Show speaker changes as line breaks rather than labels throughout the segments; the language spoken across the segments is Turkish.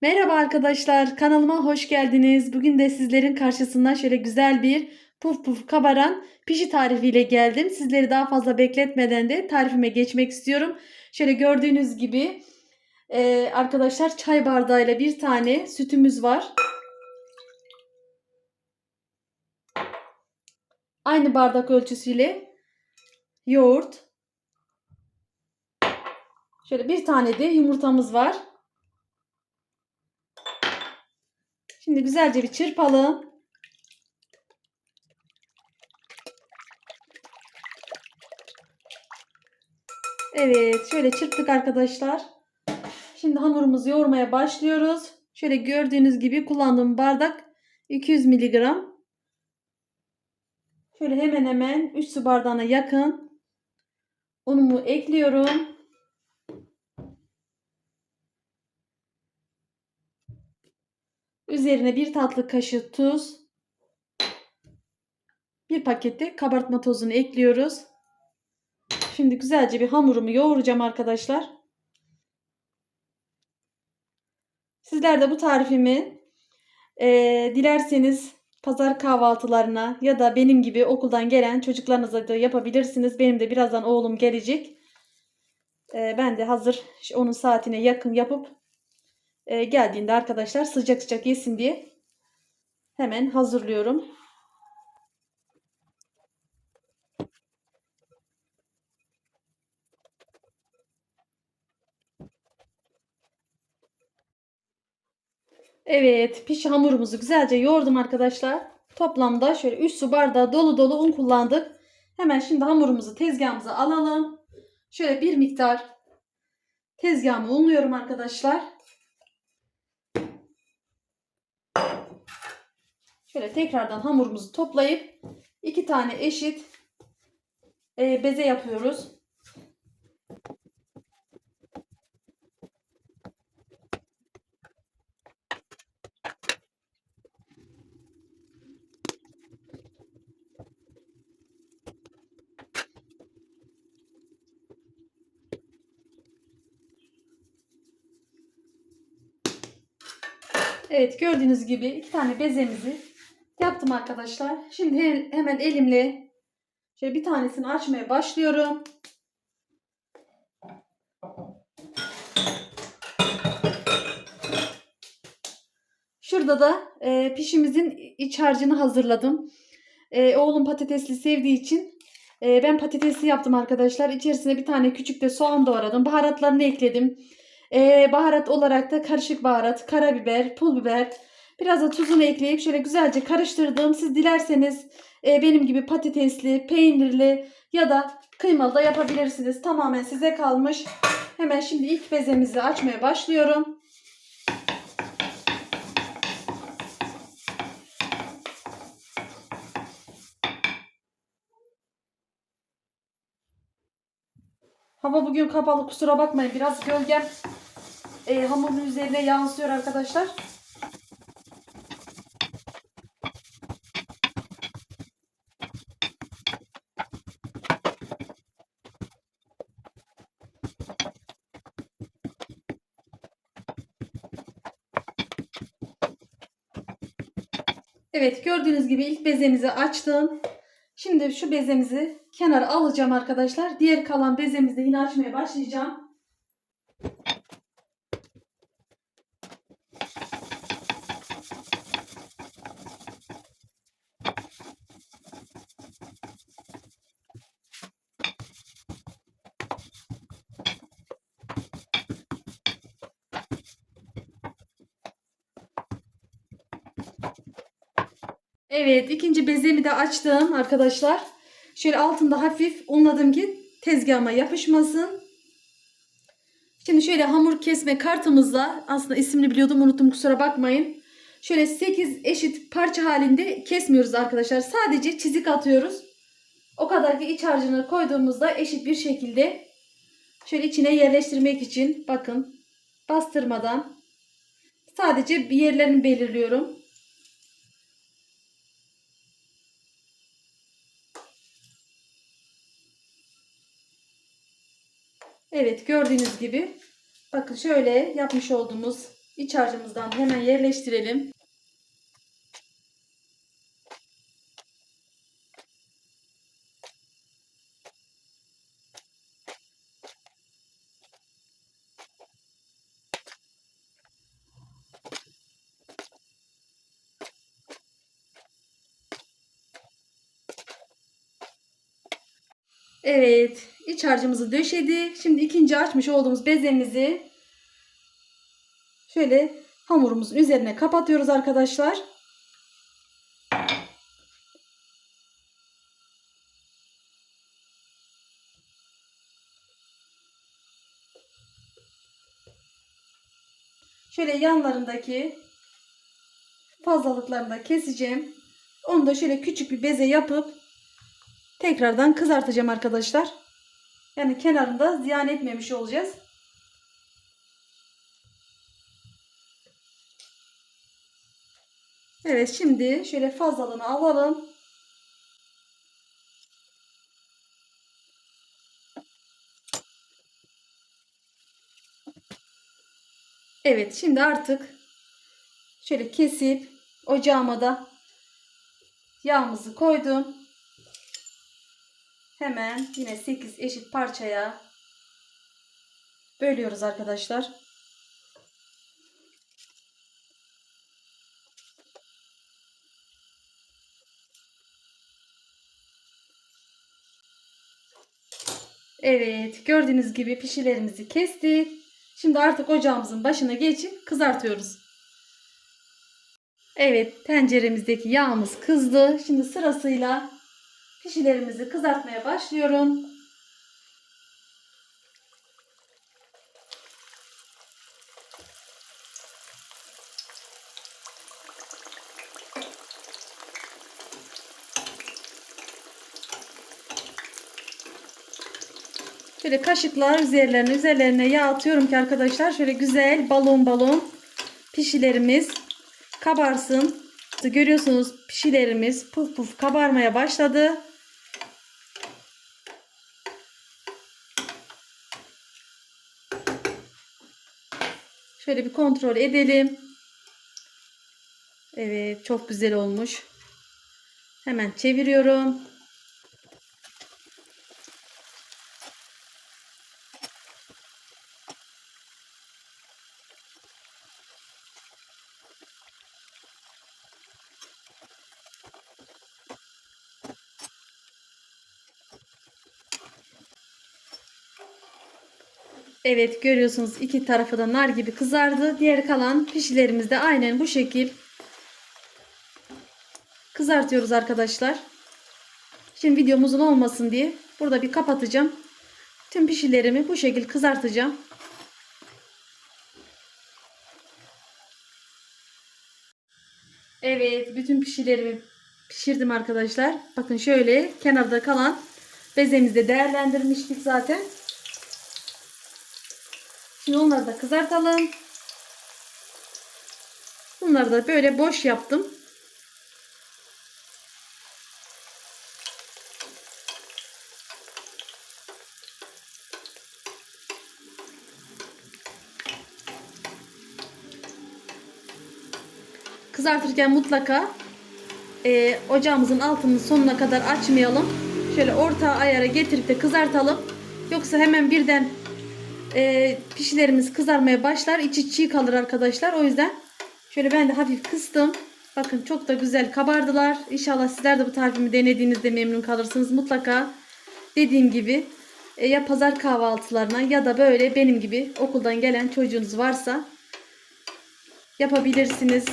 Merhaba arkadaşlar, kanalıma hoş geldiniz. Bugün de sizlerin karşısına şöyle güzel bir puf puf kabaran pişi tarifiyle geldim. Sizleri daha fazla bekletmeden de tarifime geçmek istiyorum. Şöyle gördüğünüz gibi e, arkadaşlar çay bardağıyla bir tane sütümüz var. Aynı bardak ölçüsüyle yoğurt. Şöyle bir tane de yumurtamız var. Şimdi güzelce bir çırpalım. Evet, şöyle çırptık arkadaşlar. Şimdi hamurumuzu yoğurmaya başlıyoruz. Şöyle gördüğünüz gibi kullandığım bardak 200 miligram. Şöyle hemen hemen 3 su bardağına yakın unumu ekliyorum. Üzerine bir tatlı kaşığı tuz. Bir pakette kabartma tozunu ekliyoruz. Şimdi güzelce bir hamurumu yoğuracağım arkadaşlar. Sizler de bu tarifimi e, dilerseniz pazar kahvaltılarına ya da benim gibi okuldan gelen çocuklarınıza da yapabilirsiniz. Benim de birazdan oğlum gelecek. E, ben de hazır onun saatine yakın yapıp e, geldiğinde arkadaşlar sıcak sıcak yesin diye hemen hazırlıyorum. Evet pişi hamurumuzu güzelce yoğurdum arkadaşlar. Toplamda şöyle 3 su bardağı dolu dolu un kullandık. Hemen şimdi hamurumuzu tezgahımıza alalım. Şöyle bir miktar tezgahımı unluyorum arkadaşlar. Şöyle tekrardan hamurumuzu toplayıp iki tane eşit e, beze yapıyoruz. Evet gördüğünüz gibi iki tane bezemizi yaptım arkadaşlar. Şimdi he- hemen elimle şöyle bir tanesini açmaya başlıyorum. Şurada da e, pişimizin iç harcını hazırladım. E, oğlum patatesli sevdiği için e, ben patatesli yaptım arkadaşlar. İçerisine bir tane küçük de soğan doğradım. Baharatlarını ekledim. E, baharat olarak da karışık baharat, karabiber, pul biber, biraz da tuzunu ekleyip şöyle güzelce karıştırdım. Siz dilerseniz e, benim gibi patatesli, peynirli ya da kıymalı da yapabilirsiniz. Tamamen size kalmış. Hemen şimdi ilk bezemizi açmaya başlıyorum. Hava bugün kapalı kusura bakmayın. Biraz gölgem e, hamurun üzerine yansıyor arkadaşlar. Evet gördüğünüz gibi ilk bezemizi açtım. Şimdi şu bezemizi kenara alacağım arkadaşlar. Diğer kalan bezemizi yine açmaya başlayacağım. Evet ikinci bezemi de açtım arkadaşlar. Şöyle altında hafif unladım ki tezgahıma yapışmasın. Şimdi şöyle hamur kesme kartımızla aslında ismini biliyordum unuttum kusura bakmayın. Şöyle 8 eşit parça halinde kesmiyoruz arkadaşlar. Sadece çizik atıyoruz. O kadar ki iç harcını koyduğumuzda eşit bir şekilde şöyle içine yerleştirmek için bakın bastırmadan sadece bir yerlerini belirliyorum. Evet gördüğünüz gibi bakın şöyle yapmış olduğumuz iç harcımızdan hemen yerleştirelim. Evet, iç harcımızı döşedi. Şimdi ikinci açmış olduğumuz bezemizi şöyle hamurumuzun üzerine kapatıyoruz arkadaşlar. Şöyle yanlarındaki fazlalıklarını da keseceğim. Onu da şöyle küçük bir beze yapıp tekrardan kızartacağım arkadaşlar. Yani kenarında ziyan etmemiş olacağız. Evet şimdi şöyle fazlalığını alalım. Evet şimdi artık şöyle kesip ocağıma da yağımızı koydum. Hemen yine 8 eşit parçaya bölüyoruz arkadaşlar. Evet gördüğünüz gibi pişilerimizi kestik. Şimdi artık ocağımızın başına geçip kızartıyoruz. Evet tenceremizdeki yağımız kızdı. Şimdi sırasıyla pişilerimizi kızartmaya başlıyorum. Şöyle kaşıklar üzerlerine üzerlerine yağ atıyorum ki arkadaşlar şöyle güzel balon balon pişilerimiz kabarsın. Görüyorsunuz pişilerimiz puf puf kabarmaya başladı. Şöyle bir kontrol edelim. Evet çok güzel olmuş. Hemen çeviriyorum. Evet görüyorsunuz iki tarafı da nar gibi kızardı. Diğer kalan pişilerimiz de aynen bu şekil kızartıyoruz arkadaşlar. Şimdi videom uzun olmasın diye burada bir kapatacağım. Tüm pişilerimi bu şekil kızartacağım. Evet bütün pişilerimi pişirdim arkadaşlar. Bakın şöyle kenarda kalan bezemizi de değerlendirmiştik zaten. Şimdi onları da kızartalım. Bunları da böyle boş yaptım. Kızartırken mutlaka e, ocağımızın altını sonuna kadar açmayalım. Şöyle orta ayara getirip de kızartalım. Yoksa hemen birden e, pişilerimiz kızarmaya başlar. İçi çiğ kalır arkadaşlar. O yüzden şöyle ben de hafif kıstım. Bakın çok da güzel kabardılar. İnşallah sizler de bu tarifimi denediğinizde memnun kalırsınız. Mutlaka dediğim gibi e, ya pazar kahvaltılarına ya da böyle benim gibi okuldan gelen çocuğunuz varsa yapabilirsiniz.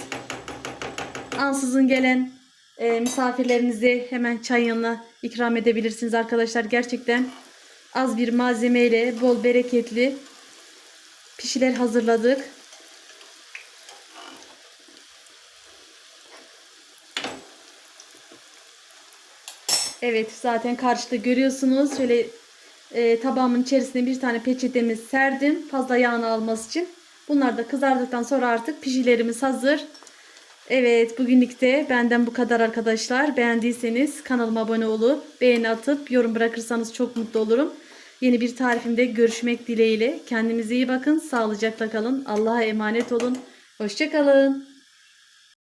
Ansızın gelen e, misafirlerinizi hemen çay yanına ikram edebilirsiniz arkadaşlar. Gerçekten az bir malzemeyle bol bereketli pişiler hazırladık. Evet zaten karşıda görüyorsunuz. Şöyle e, tabağımın içerisine bir tane peçetemi serdim. Fazla yağını alması için. Bunlar da kızardıktan sonra artık pişilerimiz hazır. Evet bugünlük de benden bu kadar arkadaşlar. Beğendiyseniz kanalıma abone olup beğeni atıp yorum bırakırsanız çok mutlu olurum. Yeni bir tarifimde görüşmek dileğiyle. Kendinize iyi bakın. Sağlıcakla kalın. Allah'a emanet olun. Hoşçakalın.